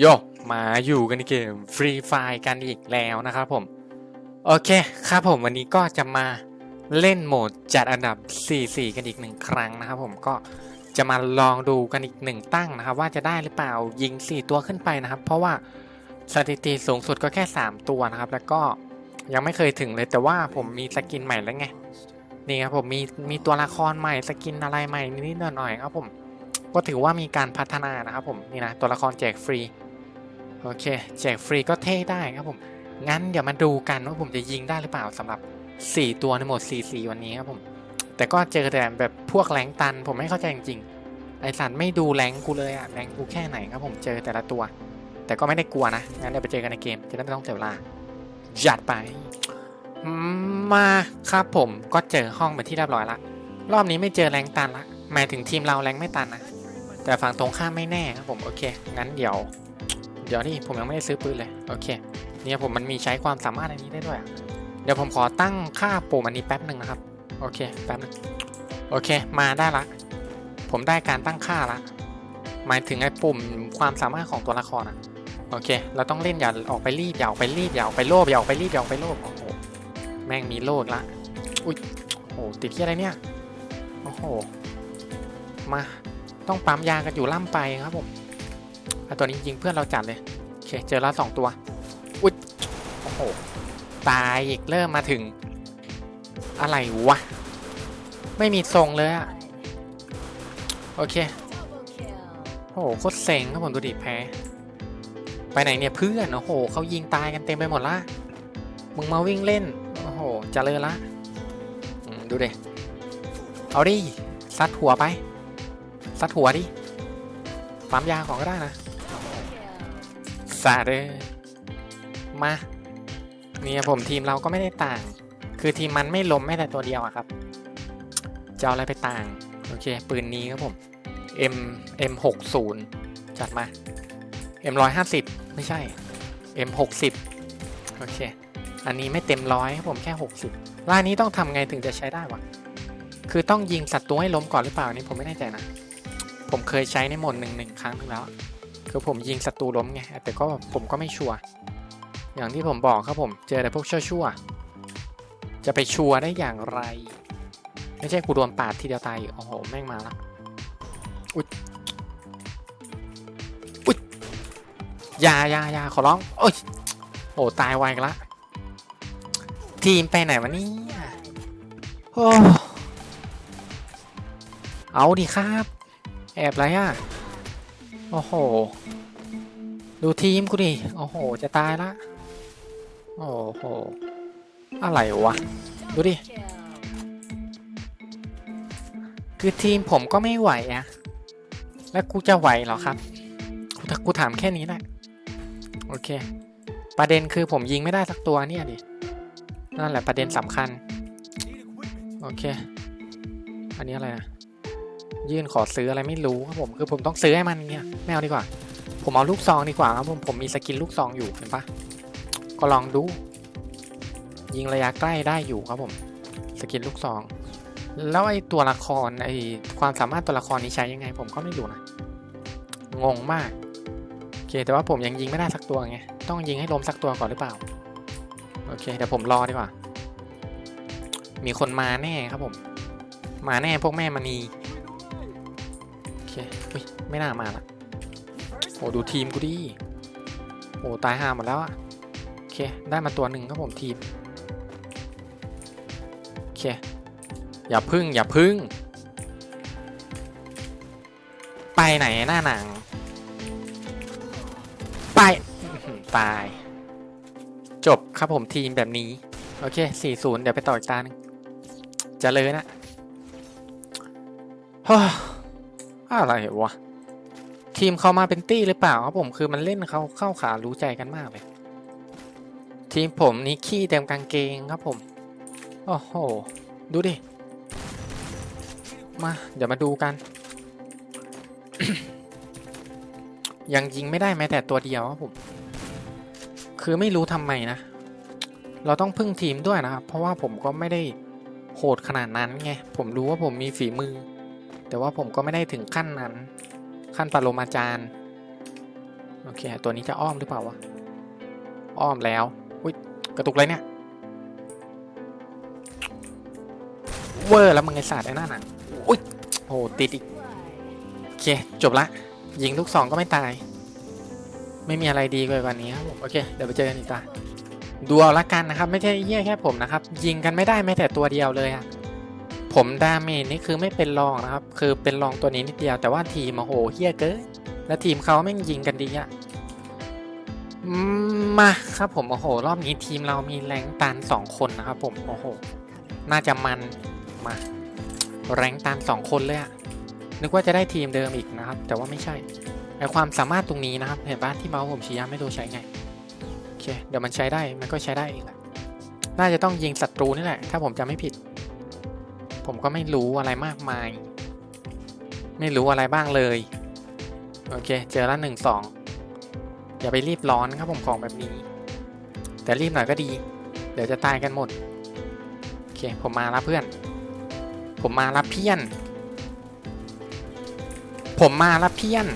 โยกมาอยู่กันในเกมฟรีไฟกันอีกแล้วนะครับผม โอเคครับผมวันนี้ก็จะมาเล่นโหมดจัดอันดับ 4-4 กันอีกหนึ่งครั้งนะครับผมก็จะมาลองดูกันอีกหนึ่งตั้งนะครับ ว่าจะได้หรือเปล่ายิง 4 ตัวขึ้นไปนะครับ เพราะว่าสถิติสูงสุดก็แค่ 3 ตัวนะครับ แล้วก็ยังไม่เคยถึงเลยแต่ว่าผมมีสกินใหม่แล้วไงนี่ครับผมมีมีตัวละครใหม่สกินอะไรใหม่นิดหน่อยครับผมก็ถือว่ามีการพัฒนานะครับผมนี่นะตัวละครแจกฟรี โอเคแจกฟรีก็เท่ได้ครับผมงั้นเดี๋ยวมาดูกันว่าผมจะยิงได้หรือเปล่าสำหรับ 4 ตัวในโหมด 4-4 วันนี้ครับผม แต่ก็เจอแต่แบบพวกแรงตัน ผมไม่เข้าใจจริงๆไอสันไม่ดูแรงกูเลยอะแรงกูแค่ไหนครับผมเจอแต่ละตัว แต่ก็ไม่ได้กลัวนะงั้นเดี๋ยวไปเจอกันในเกมจะได้ไม่ต้องเสียเวลาจัดไปมาครับผมก็เจอห้องเป็นที่เรียบร้อยละรอบนี้ไม่เจอแรงตันละหมายถึงทีมเราแรงไม่ตันนะแต่ฝั่งตรงข้ามไม่แน่ครับผมโอเคงั้นเดี๋ยว เดี๋ยวนี่ผมยังไม่ได้ซื้อปืนเลย โอเค เนี่ยผมมันมีใช้ความสามารถอันนี้ได้ด้วยอะเดี๋ยวผมขอตั้งค่าปุ่มอันนี้แป๊บหนึ่งนะครับ โอเค แป๊บหนึง โอเค มาได้ละ ผมได้การตั้งค่าละ หมายถึงไอ้ปุ่มความสามารถของตัวละครอะโอเค เราต้องเล่นอย่าออกไปรีบอย่าออกไปรีบอย่าออกไปโลภอย่าออกไปรีบอย่าออกไปโลภโอ้โห แม่งมีโลดละ อุ้ย โอ้โหติดที่อะไรเนี่ย โอ้โห มา ต้องปั๊มยากันอยู่ล่ำไปครับผม อะตัวนี้ยิงเพื่อนเราจัดเลยโอเคเจอแล้วสองตัวอุ๊ยโอ้โหตายอีกเริ่มมาถึง อะไรวะ ไม่มีทรงเลยอะโอเคโอ้โหโคตรเซ็งครับผมดูดิแพ้ ไปไหนเนี่ยเพื่อนโอ้โหเขายิงตายกันเต็มไปหมดละมึงมาวิ่งเล่นโอ้โหเจริญละดูดิเอาดิซัดหัวไปซัดหัวดิปั๊มยาของก็ได้นะ สาเดอมาเนี่ยผมทีมเราก็ไม่ได้ต่าง คือทีมมันไม่ล้มแม้แต่ตัวเดียวอะครับจะเอาอะไรไปต่าง โอเค ปืนนี้ครับผม M M 6 0 จัดมา M 1 5 0 ไม่ใช่ M 6 0 โอเค อันนี้ไม่เต็มร้อยครับผมแค่ 60ล่านี้ต้องทำไงถึงจะใช้ได้วะ คือต้องยิงศัตรูให้ล้มก่อนหรือเปล่าอันนี่ผมไม่แน่ใจนะ ผมเคยใช้ในหมดหนึ่งหนึ่งครั้งนึงแล้ว คือผมยิงศัตรูล้มไงแต่ก็ผมก็ไม่ชัวร์อย่างที่ผมบอกครับผมเจอแต่พวกชั่วๆจะไปชัวร์ได้อย่างไร ไม่ใช่กูโดนปาดทีเดียวตายอีกโอ้โหแม่งมาละอุ๊ยอุ๊ยยายายาขอร้องโอ้ยโอ้ตายไวกันละ ทีมไปไหนวะนี่โอ้เอาดิครับ แอบไรอะ โอ้โห ดูทีมกูดิ โอ้โห จะตายละ โอ้โห อะไรวะ ดูดิ คือทีมผมก็ไม่ไหวอะแล้วกูจะไหวเหรอครับ กูกูถามแค่นี้แหละ โอเค ประเด็นคือผมยิงไม่ได้สักตัวเนี่ยดิ นั่นแหละประเด็นสำคัญ โอเค อันนี้อะไรนะ ยื่นขอซื้ออะไรไม่รู้ครับผมคือผมต้องซื้อให้มันเนี่ยไม่เอาดีกว่า ผมเอาลูกซองดีกว่าครับผมผมมีสกินลูกซองอยู่เห็นปะก็ลองดู ยิงระยะใกล้ได้อยู่ครับผมสกินลูกซอง แล้วไอตัวละครไอความสามารถตัวละครนี้ใช้ยังไง ผมก็ไม่รู้นะงงมากโอเคแต่ว่าผมยังยิงไม่ได้สักตัวไงต้องยิงให้ล้มสักตัวก่อนหรือเปล่าโอเคเดี๋ยวผมรอดีกว่า มีคนมาแน่ครับผม มาแน่พวกแม่มณี เคอุ้ยไม่น่ามาละโอ้ดูทีมกูดิโอ้ตายห่าหมดแล้วอะโอเคได้มาตัวหนึ่งครับผมทีมโอเคอย่าพึ่งอย่าพึ่ง ไปไหนหน้าหนัง ไปอื้อหือตาย จบครับผมทีมแบบนี้ โอเค 4-0 เดี๋ยวไปต่ออีกตาหนึงเจะเลยนะฮ่า อะไรวะ ทีมเขามาเป็นตี้หรือเปล่าครับผมคือมันเล่นเขาเข้าขารู้ใจกันมากเลย ทีมผมนี่ขี้เต็มกางเกงครับผม โอ้โห ดูดิ มา เดี๋ยวมาดูกัน ยังยิงไม่ได้แม้แต่ตัวเดียวครับผม คือไม่รู้ทำไมนะ เราต้องพึ่งทีมด้วยนะครับ เพราะว่าผมก็ไม่ได้โหดขนาดนั้นไง ผมรู้ว่าผมมีฝีมือ แต่ว่าผมก็ไม่ได้ถึงขั้นนั้น ขั้นปรมาจารย์โอเค ตัวนี้จะอ้อมหรือเปล่าวะ อ้อมแล้ว อุ้ย กระตุกเลยเนี่ย เวอร์แล้วมึงไอสัตว์ไอ้นั่นน่ะ อุ้ยโอ้ติดอีก โอเค จบละ ยิงลูกสองก็ไม่ตาย ไม่มีอะไรดีกว่านี้ครับผม โอเค เดี๋ยวไปเจอกันอีกตาดูเอาละกันนะครับ ไม่ใช่เยี่ยแค่ผมนะครับ ยิงกันไม่ได้แม้แต่ตัวเดียวเลยอะ ผมดาเมจนี่คือไม่เป็นรองนะครับ คือเป็นรองตัวนี้นิดเดียวแต่ว่าทีมโอ้โหเฮี้ยเกินแล้วทีมเขาแม่งยิงกันดีอะมาครับผมโอ้โห รอบนี้ทีมเรามีแรงตันสองคนนะครับผมโอ้โห น่าจะมันมาแรงตันสองคนเลยอะนึกว่าจะได้ทีมเดิมอีกนะครับ แต่ว่าไม่ใช่ไอความสามารถตรงนี้นะครับเห็นปะที่เมาส์ผมชี้ย้ำไม่รู้ใช้ไงโอเคเดี๋ยวมันใช้ได้มันก็ใช้ได้อีกแหละน่าจะต้องยิงศัตรูนี่แหละ ถ้าผมจำไม่ผิด ผมก็ไม่รู้อะไรมากมาย ไม่รู้อะไรบ้างเลย โอเค เจอละหนึ่งสองอย่าไปรีบร้อนครับผมของแบบนี้ แต่รีบหน่อยก็ดี เดี๋ยวจะตายกันหมด โอเค ผมมารับเพื่อน ผมมารับเพี้ยน ผมมารับเพี้ยน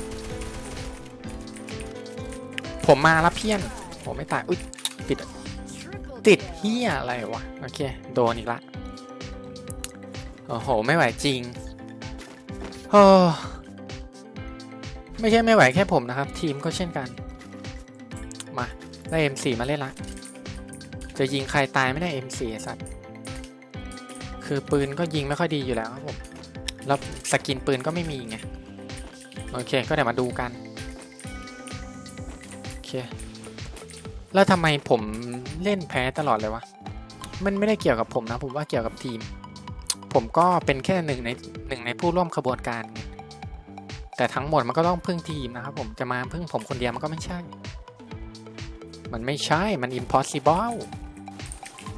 ผมมารับเพี้ยนผมไม่ตาย อุ้ยติด ติดเฮียอะไรวะ โอเค โดนอีกละ โอ้โห ไม่ไหวจริงโอ้ไม่ใช่ไม่ไหวแค่ผมนะครับ ทีมก็เช่นกัน มา ได้ M4 มาเล่นละ จะยิงใครตายไม่ได้ M4 ไอ้สัตว์ คือปืนก็ยิงไม่ค่อยดีอยู่แล้วครับผม แล้วสกินปืนก็ไม่มีไง โอเค ก็เดี๋ยวมาดูกัน โอเค แล้วทำไมผมเล่นแพ้ตลอดเลยวะ มันไม่ได้เกี่ยวกับผมนะ ผมว่าเกี่ยวกับทีม ผมก็เป็นแค่หนึ่งในหนึ่งในผู้ร่วมขบวนการ แต่ทั้งหมดมันก็ต้องพึ่งทีมนะครับผมจะมาพึ่งผมคนเดียวมันก็ไม่ใช่ มันไม่ใช่มัน impossible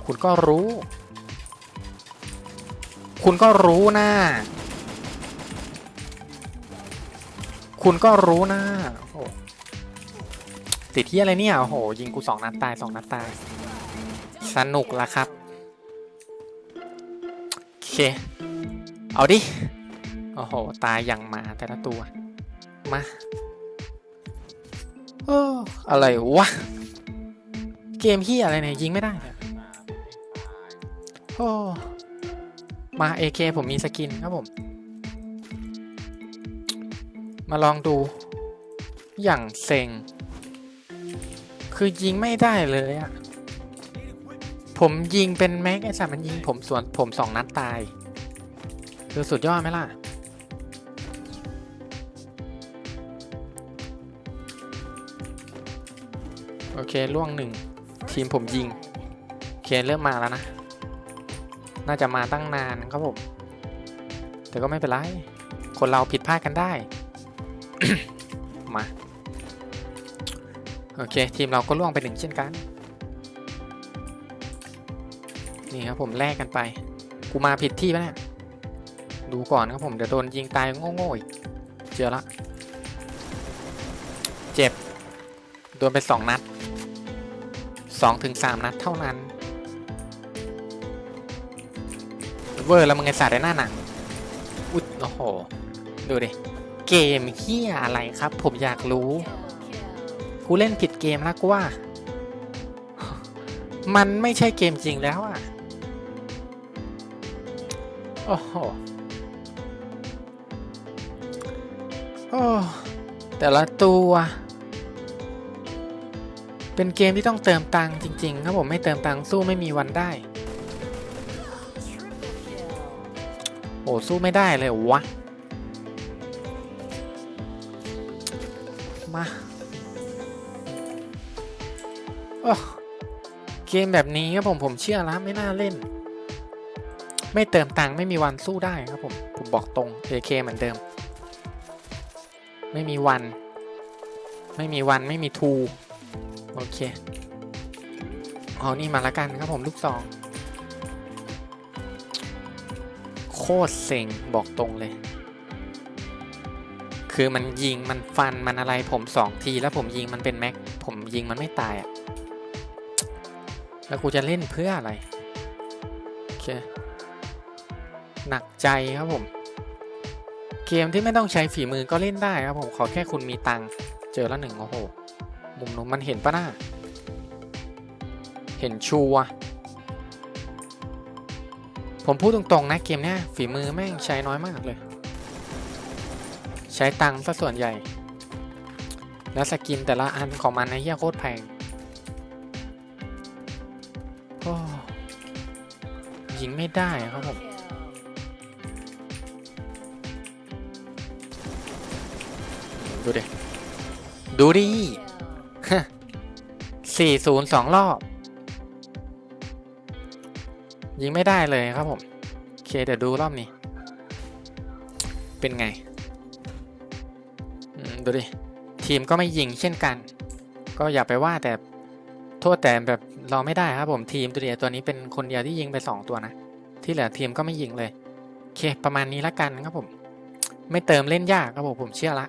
คุณก็รู้ คุณก็รู้นะคุณก็รู้นะโอ้โหติดที่อะไรเนี่ย โอ้โห ยิงกูสองนัดตายสองนัดตาย สนุกละครับ เค เอาดิ โอ้โห ตายอย่างมาแต่ละตัว มาโอ้อะไรวะ เกมที่อะไรเนี่ย ยิงไม่ได้เนี่ยโอ้มา AK ผมมีสกินครับผม มาลองดู อย่างเซ็ง คือยิงไม่ได้เลยอะ ผมยิงเป็นแม็กไอ้สัตว์มันยิงผมสวนผมสองนัดตายคือสุดยอดไหมล่ะ โอเคล่วงหนึ่ง ทีมผมยิง เคเริ่มมาแล้วนะ น่าจะมาตั้งนานครับผม แต่ก็ไม่เป็นไร คนเราผิดพลาดกันได้ มา โอเค ทีมเราก็ล่วงไปหนึ่งเช่นกัน นี่ครับผมแลกกันไป กูมาผิดที่ปะเนี่ย ดูก่อนครับผมเดี๋ยวโดนยิงตายโง่ๆอีก เจอละ เจ็บ โดนไปสองนัดสองถึงสามนัดเท่านั้น เวอร์แล้วมึงไงสาดในหน้าหนัง อุ๊ยโอ้โห ดูดิ เกมเฮียอะไรครับ ผมอยากรู้ กูเล่นผิดเกมแล้วกูว่า มันไม่ใช่เกมจริงแล้วอะ อ้โหโอ้แต่ละตัว เป็นเกมที่ต้องเติมตังค์จริง ๆ ครับผมไม่เติมตังค์สู้ไม่มีวันได้ โอ้สู้ไม่ได้เลยวะ มาโอ้เกมแบบนี้ครับผมผมเชื่อแล้วไม่น่าเล่น ไม่เติมตังค์ไม่มีวันสู้ได้ครับผมผมบอกตรง AK เหมือนเดิม ไม่มีวัน ไม่มีวันไม่มีทูโอเคเอานี่มาละกันครับผมลูกสองโคตรเซ็งบอกตรงเลย คือมันยิงมันฟันมันอะไรผมสองทีแล้วผมยิงมันเป็นแม็กผมยิงมันไม่ตายอะ่ะแล้วกูจะเล่นเพื่ออะไร โอเค หนักใจครับผม เกมที่ไม่ต้องใช้ฝีมือก็เล่นได้ครับผมขอแค่คุณมีตังเจอแล้วหนึ่งโอ้โห มุมนู้นมันเห็นปะหน้า เห็นชัวผมพูดตรงๆนะเกมเนี้ยฝีมือแม่งใช้น้อยมากเลย ใช้ตังซะส่วนใหญ่ แล้วสกินแต่ละอันของมันนะเฮียโคตรแพงโอ้ยิงไม่ได้ครับผม ดูดิ ดูดิสี่ศูนย์สองรอบ ยิงไม่ได้เลยครับผม โอเคเดี๋ยวดูรอบนี้ เป็นไง ดูดิ ทีมก็ไม่ยิงเช่นกัน ก็อย่าไปว่าแต่โทษแต่แบบเราไม่ได้ครับผมทีมตัวเดียวตัวนี้เป็นคนเดียวที่ยิงไปสองตัวนะ ที่เหลือทีมก็ไม่ยิงเลยโอเคประมาณนี้ละกันครับผม ไม่เติมเล่นยากครับผมผมเชื่อละ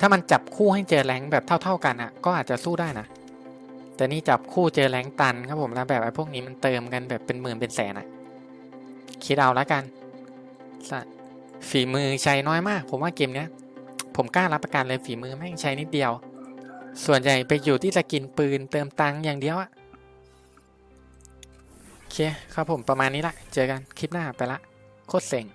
ถ้ามันจับคู่ให้เจอแรงแบบเท่า ๆกันอะก็อาจจะสู้ได้นะ แต่นี่จับคู่เจอแรงตันครับผมแล้วแบบไอ้พวกนี้มันเติมกันแบบเป็นหมื่นเป็นแสนอะคิดเอาละกันฝีมือใช้น้อยมาก ผมว่าเกมเนี้ย ผมกล้ารับประกันเลยฝีมือแม่งใช้นิดเดียว ส่วนใหญ่ไปอยู่ที่สกินปืนเติมตังค์อย่างเดียวอะโอเคครับผมประมาณนี้ละ เจอกันคลิปหน้าไปละ โคตรเซ็ง